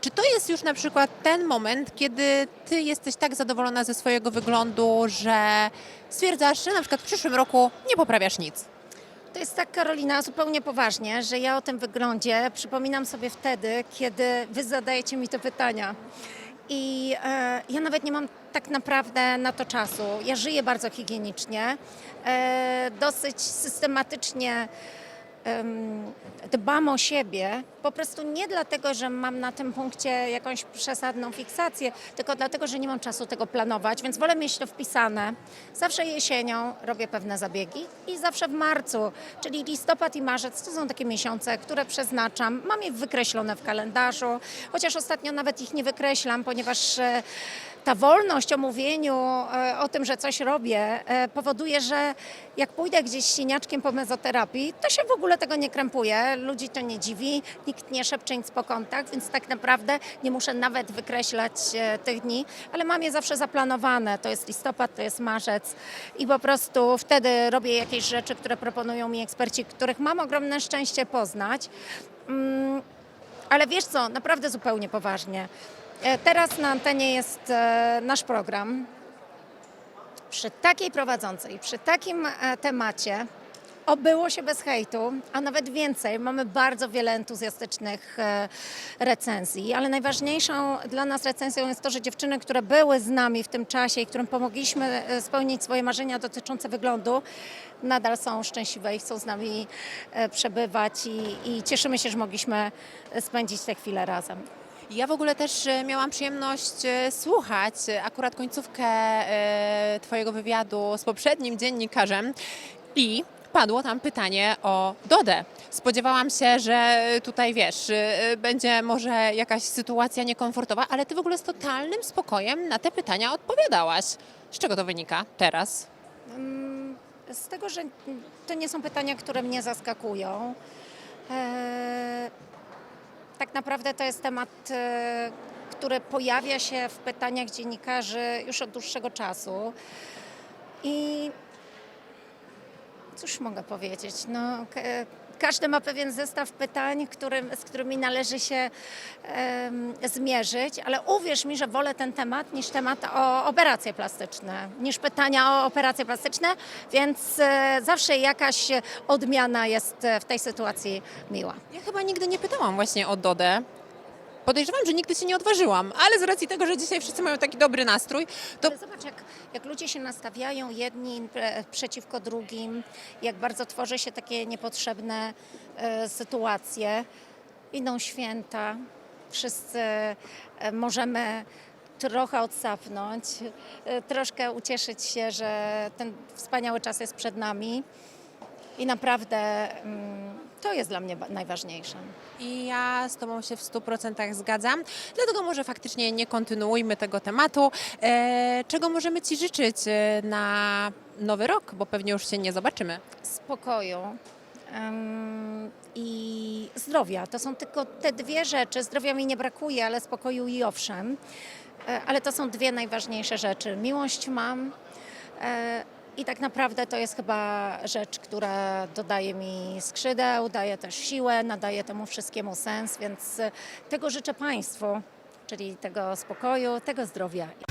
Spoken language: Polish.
Czy to jest już na przykład ten moment, kiedy ty jesteś tak zadowolona ze swojego wyglądu, że stwierdzasz, że na przykład w przyszłym roku nie poprawiasz nic? To jest tak, Karolina, zupełnie poważnie, że ja o tym wyglądzie przypominam sobie wtedy, kiedy wy zadajecie mi te pytania. I e, ja nawet nie mam tak naprawdę na to czasu. Ja żyję bardzo higienicznie, e, dosyć systematycznie em, dbam o siebie, po prostu nie dlatego, że mam na tym punkcie jakąś przesadną fiksację, tylko dlatego, że nie mam czasu tego planować, więc wolę mieć to wpisane. Zawsze jesienią robię pewne zabiegi i zawsze w marcu, czyli listopad i marzec to są takie miesiące, które przeznaczam. Mam je wykreślone w kalendarzu, chociaż ostatnio nawet ich nie wykreślam, ponieważ e, ta wolność o mówieniu e, o tym, że coś robię, e, powoduje, że jak pójdę gdzieś siniaczkiem po mezoterapii, to się w ogóle tego nie krępuje. Ludzi to nie dziwi, nikt nie szepcze nic po kątach, więc tak naprawdę nie muszę nawet wykreślać e, tych dni, ale mam je zawsze zaplanowane. To jest listopad, to jest marzec i po prostu wtedy robię jakieś rzeczy, które proponują mi eksperci, których mam ogromne szczęście poznać. Mm, ale wiesz co, naprawdę zupełnie poważnie. E, Teraz na antenie jest e, nasz program. Przy takiej prowadzącej, przy takim temacie obyło się bez hejtu, a nawet więcej. Mamy bardzo wiele entuzjastycznych e, recenzji, ale najważniejszą dla nas recenzją jest to, że dziewczyny, które były z nami w tym czasie i którym pomogliśmy e, spełnić swoje marzenia dotyczące wyglądu, nadal są szczęśliwe i chcą z nami e, przebywać i, i cieszymy się, że mogliśmy spędzić te chwile razem. Ja w ogóle też miałam przyjemność słuchać akurat końcówkę Twojego wywiadu z poprzednim dziennikarzem i padło tam pytanie o Dodę. Spodziewałam się, że tutaj wiesz, e, będzie może jakaś sytuacja niekomfortowa, ale Ty w ogóle z totalnym spokojem na te pytania odpowiadałaś. Z czego to wynika teraz? Z tego, że to nie są pytania, które mnie zaskakują. Eee, tak naprawdę to jest temat, e, który pojawia się w pytaniach dziennikarzy już od dłuższego czasu. I cóż mogę powiedzieć? No, ka- każdy ma pewien zestaw pytań, którym, z którymi należy się em, zmierzyć, ale uwierz mi, że wolę ten temat niż temat o operacje plastyczne, niż pytania o operacje plastyczne, więc e, zawsze jakaś odmiana jest e, w tej sytuacji miła. Ja chyba nigdy nie pytałam właśnie o Dodę. Podejrzewam, że nigdy się nie odważyłam, ale z racji tego, że dzisiaj wszyscy mają taki dobry nastrój, to Ale zobacz, jak, jak ludzie się nastawiają jedni przeciwko drugim, jak bardzo tworzy się takie niepotrzebne e, sytuacje. Idą święta, wszyscy e, możemy trochę odsapnąć, e, troszkę ucieszyć się, że ten wspaniały czas jest przed nami. I naprawdę mm, to jest dla mnie najważniejsze. I ja z Tobą się w 100% zgadzam. Dlatego może faktycznie nie kontynuujmy tego tematu. E, czego możemy Ci życzyć e, na nowy rok, bo pewnie już się nie zobaczymy. spokoju i zdrowia. To są tylko te dwie rzeczy. Zdrowia mi nie brakuje, ale spokoju i owszem. E, Ale to są dwie najważniejsze rzeczy. Miłość mam e, i tak naprawdę to jest chyba rzecz, która dodaje mi skrzydeł, daje też siłę, nadaje temu wszystkiemu sens, więc tego życzę Państwu, czyli tego spokoju, tego zdrowia